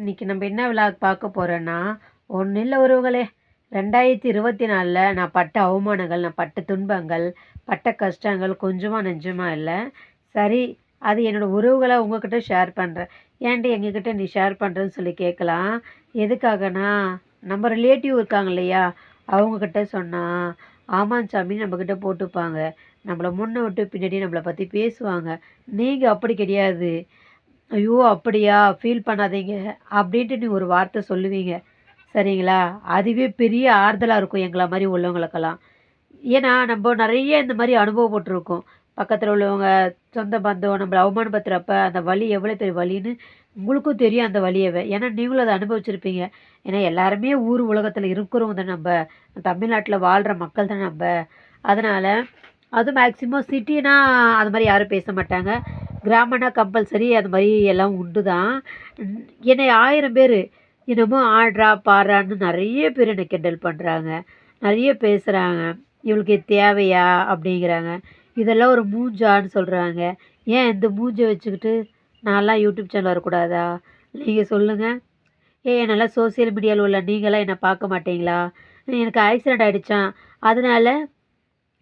இன்றைக்கி நம்ம என்ன விழா பார்க்க போகிறோன்னா ஒன்றும் இல்லை உறவுகளே. ரெண்டாயிரத்தி இருபத்தி நாலில் நான் பட்ட அவமானங்கள் நான் பட்ட துன்பங்கள் பட்ட கஷ்டங்கள் கொஞ்சமாக நெஞ்சமாக இல்லை. சரி அது என்னோடய உறவுகளை உங்ககிட்ட ஷேர் பண்ணுறேன் ஏன்டி எங்ககிட்ட நீ ஷேர் பண்ணுறேன்னு சொல்லி கேட்கலாம். எதுக்காகனா நம்ம ரிலேட்டிவ் இருக்காங்க இல்லையா? அவங்கக்கிட்ட சொன்னால் ஆமாம் சாமி நம்மக்கிட்ட போட்டுப்பாங்க. நம்மளை முன்னே விட்டு பின்னாடி நம்மளை பற்றி பேசுவாங்க. நீங்கள் அப்படி கிடையாது. ஐயோ அப்படியா? ஃபீல் பண்ணாதீங்க. அப்படின்ட்டு நீ ஒரு வார்த்தை சொல்லுவீங்க. சரிங்களா? அதுவே பெரிய ஆறுதலாக இருக்கும் எங்களை மாதிரி உள்ளவங்களுக்கெல்லாம். ஏன்னா நம்ம நிறைய இந்த மாதிரி அனுபவப்பட்டிருக்கோம் பக்கத்தில் உள்ளவங்க சொந்த பந்தம் நம்மளை அவமானப்படுத்துகிறப்ப அந்த வலி எவ்வளோ பெரிய வலின்னு உங்களுக்கும் தெரியும் அந்த வலியவே. ஏன்னா நீங்களும் அதை அனுபவிச்சிருப்பீங்க. ஏன்னா எல்லாருமே ஊர் உலகத்தில் இருக்கிறவங்க தான் நம்ம. தமிழ்நாட்டில் வாழ்கிற மக்கள் தான் நம்ம. அதனால் அது மேக்ஸிமம் சிட்டினா அது மாதிரி யாரும் பேச மாட்டாங்க. கிராமம்னா கம்பல்சரி அது மாதிரி எல்லாம் உண்டு தான் என்னை ஆயிரம் பேர் என்னமோ ஆடுறா பாடுறான்னு நிறைய பேர் என்னை கிண்டல் பண்ணுறாங்க நிறைய பேசுகிறாங்க இவளுக்கு தேவையா அப்படிங்கிறாங்க. இதெல்லாம் ஒரு மூஞ்சான்னு சொல்கிறாங்க ஏன் இந்த மூஞ்சை வச்சுக்கிட்டு நான்லாம் யூடியூப் சேனல் வரக்கூடாதா? நீங்கள் சொல்லுங்கள் ஏ என்னெல்லாம் சோசியல் மீடியாவில் உள்ள நீங்களாம் என்னை பார்க்க மாட்டீங்களா? எனக்கு ஆக்சிடெண்ட் ஆகிடுச்சான் அதனால்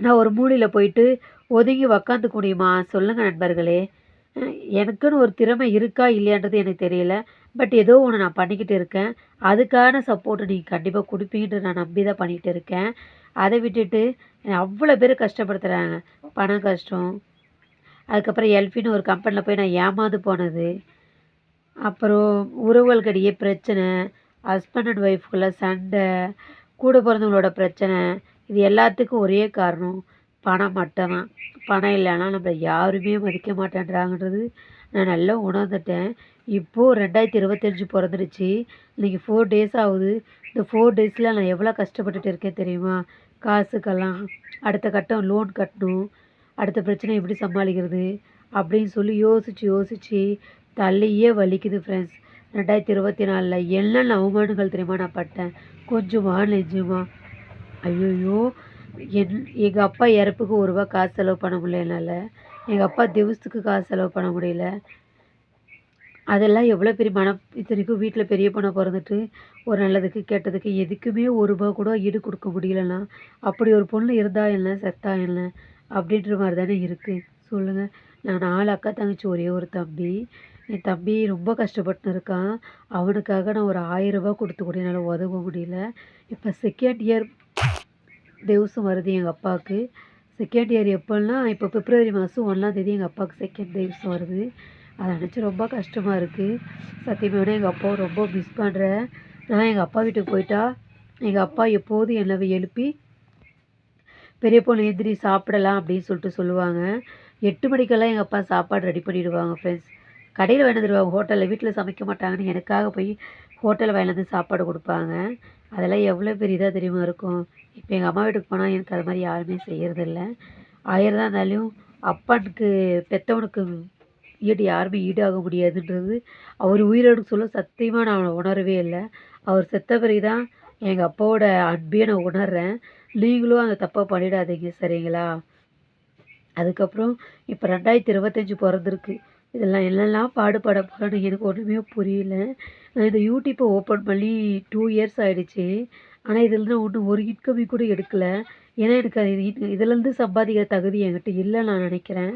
நான் ஒரு மூலையில் போயிட்டு ஒதுங்கி உக்காந்துக்க முடியுமா? சொல்லுங்கள் நண்பர்களே. எனக்குன்னு ஒரு திறமை இருக்கா இல்லையான்றது எனக்கு தெரியல. பட் ஏதோ ஒன்று நான் பண்ணிக்கிட்டு இருக்கேன். அதுக்கான சப்போர்ட்டு நீங்கள் கண்டிப்பாக கொடுப்பீங்கன்ற நான் நம்பி தான் பண்ணிகிட்டு இருக்கேன். அதை விட்டுட்டு அவ்வளோ பேர் கஷ்டப்படுத்துகிறாங்க பணம் கஷ்டம். அதுக்கப்புறம் எல்ஃபின்னு ஒரு கம்பெனியில் போய் நான் ஏமாந்து போனது. அப்புறம் உறவுகளுக்கிடையே பிரச்சனை ஹஸ்பண்ட் அண்ட் ஒய்ஃப்குள்ளே சண்டை கூட பிறந்தவங்களோட பிரச்சனை இது எல்லாத்துக்கும் ஒரே காரணம். பணம் மட்டும்தான். பணம் இல்லைன்னா நம்மளை யாருமே மதிக்க மாட்டேன்றாங்கன்றது நான் நல்லா உணர்ந்துட்டேன். இப்போது ரெண்டாயிரத்தி இருபத்தஞ்சி பிறந்துருச்சு இன்றைக்கி ஃபோர் டேஸ் ஆகுது. இந்த ஃபோர் டேஸில் நான் எவ்வளோ கஷ்டப்பட்டுட்டு இருக்கேன் தெரியுமா? காசுக்கெல்லாம் அடுத்த கட்டம் லோன் கட்டணும். அடுத்த பிரச்சனை எப்படி சமாளிக்கிறது? அப்படின்னு சொல்லி யோசித்து யோசித்து தலையே வலிக்குது ஃப்ரெண்ட்ஸ் ரெண்டாயிரத்தி இருபத்தி நாலில் என்னென்ன அவமானங்கள் தெரியுமா நான் பட்டேன்? கொஞ்சமா நெஞ்சுமா. ஐயோயோ. என் எங்கள் அப்பா இறப்புக்கு ஒரு ரூபா காசு செலவு பண்ண முடியல என்னால் எங்கள் அப்பா திவசத்துக்கு காசு செலவு பண்ண முடியல. அதெல்லாம் எவ்வளோ பெரிய மனம் இத்தனைக்கும் வீட்டில் பெரிய பொண்ணை பிறந்துட்டு ஒரு நல்லதுக்கு கெட்டதுக்கு எதுக்குமே ஒரு ரூபா கூட ஈடு கொடுக்க முடியலண்ணா அப்படி ஒரு பொண்ணு இருந்தா என்ன செத்தா என்ன அப்படின்ற மாதிரி தானே இருக்குது சொல்லுங்கள் நான் நாலு அக்கா தங்கச்சி ஒரே ஒரு தம்பி. என் தம்பி ரொம்ப கஷ்டப்பட்டு இருக்கான். அவனுக்காக நான் ஒரு ஆயிரரூபா கொடுத்து கூட என்னால் உதவ முடியல. இப்போ செகண்ட் இயர் திவசம் வருது எங்கள் அப்பாவுக்கு. செகண்ட் இயர் எப்போன்னா இப்போ பிப்ரவரி மாதம் ஒன்றாந்தேதி எங்கள் அப்பாவுக்கு செகண்ட் திவசம் வருது. அதை நினச்சி ரொம்ப கஷ்டமாக இருக்குது சத்தியமான எங்கள் அப்பாவை ரொம்ப மிஸ் பண்ணுறேன் நான் எங்கள் அப்பா வீட்டுக்கு போயிட்டா எங்கள் அப்பா எப்போதும் என்னை எழுப்பி பெரிய பொண்ணு எந்திரி சாப்பிடலாம் அப்படின்னு சொல்லிட்டு சொல்லுவாங்க. எட்டு மணிக்கெல்லாம் எங்கள் அப்பா சாப்பாடு ரெடி பண்ணிவிடுவாங்க ஃப்ரெண்ட்ஸ் கடையில் வேணுந்துருவாங்க ஹோட்டலில் வீட்டில் சமைக்க மாட்டாங்கன்னு எனக்காக போய் ஹோட்டலில் வாங்கிட்டு சாப்பாடு கொடுப்பாங்க. அதெல்லாம் எவ்வளோ பெரிய இதாக தெரியுமா இருக்கும்? இப்போ எங்கள் அம்மா வீட்டுக்கு போனால் எனக்கு அது மாதிரி யாருமே செய்கிறதில்ல ஆயிரம் தான் இருந்தாலும் அப்பனுக்கு பெற்றவனுக்கு ஈடு யாருமே ஈடாக முடியாதுன்றது அவர் உயிரோடு சொல்ல சத்தியமாக நான் உணரவே இல்லை. அவர் செத்த பிறகு தான் எங்கள் அப்பாவோட அன்பையே நான் உணர்றேன். நீங்களும் அந்த தப்பாக பண்ணிடாதீங்க சரிங்களா? அதுக்கப்புறம் இப்போ ரெண்டாயிரத்தி இருபத்தஞ்சி பிறந்திருக்கு. இதெல்லாம் என்னெல்லாம் பாடுபட போகிறேன்னு எனக்கு ஒன்றுமே புரியல. நான் இந்த யூடியூப்பை ஓப்பன் பண்ணி டூ இயர்ஸ் ஆகிடுச்சி ஆனால் இதுலேருந்து நான் ஒன்றும் ஒரு இன்கமி கூட எடுக்கலை. ஏன்னா எனக்கு அது இதுலேருந்து சம்பாதிக்கிற தகுதி என்கிட்ட இல்லை நான் நினைக்கிறேன்.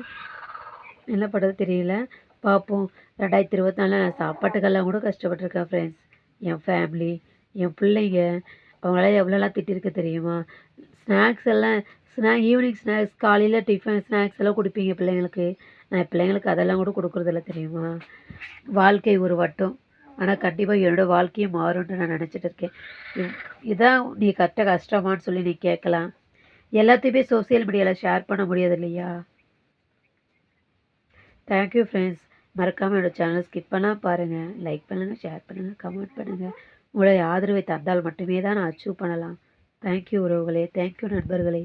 என்ன பண்ணுறது தெரியல. பார்ப்போம் ரெண்டாயிரத்தி இருபத்தி நாலில் நான் சாப்பாட்டுக்கெல்லாம் கூட கஷ்டப்பட்டுருக்கேன் ஃப்ரெண்ட்ஸ் என் ஃபேமிலி என் பிள்ளைங்க. அவங்களாம் எவ்வளோலாம் திட்டிருக்க தெரியுமா? ஸ்நாக்ஸ் எல்லாம் ஸ்நாக் ஈவினிங் ஸ்நாக்ஸ் காலையில் டிஃபன் ஸ்நாக்ஸ் எல்லாம் கொடுப்பீங்க பிள்ளைங்களுக்கு. நான் பிள்ளைங்களுக்கு அதெல்லாம் கூட கொடுக்குறதில்ல தெரியுமா? வாழ்க்கை ஒரு வட்டம். ஆனால் கண்டிப்பாக என்னோடய வாழ்க்கையும் மாறும்னு நான் நினச்சிட்டு இருக்கேன். இதான் நீ கரெக்டாக கஷ்டமான்னு சொல்லி நீ கேட்கலாம். எல்லாத்தையுமே சோசியல் மீடியாவில் ஷேர் பண்ண முடியாது இல்லையா? தேங்க்யூ ஃப்ரெண்ட்ஸ் மறக்காமல் என்னோடய சேனல் ஸ்கிப் பண்ணால் பாருங்கள் லைக் பண்ணுங்கள் ஷேர் பண்ணுங்கள் கமெண்ட் பண்ணுங்கள் உங்களுடைய ஆதரவை தந்தால் மட்டுமே தான் நான் அச்சீவ் பண்ணலாம். தேங்க்யூ உறவுகளே தேங்க்யூ நண்பர்களே.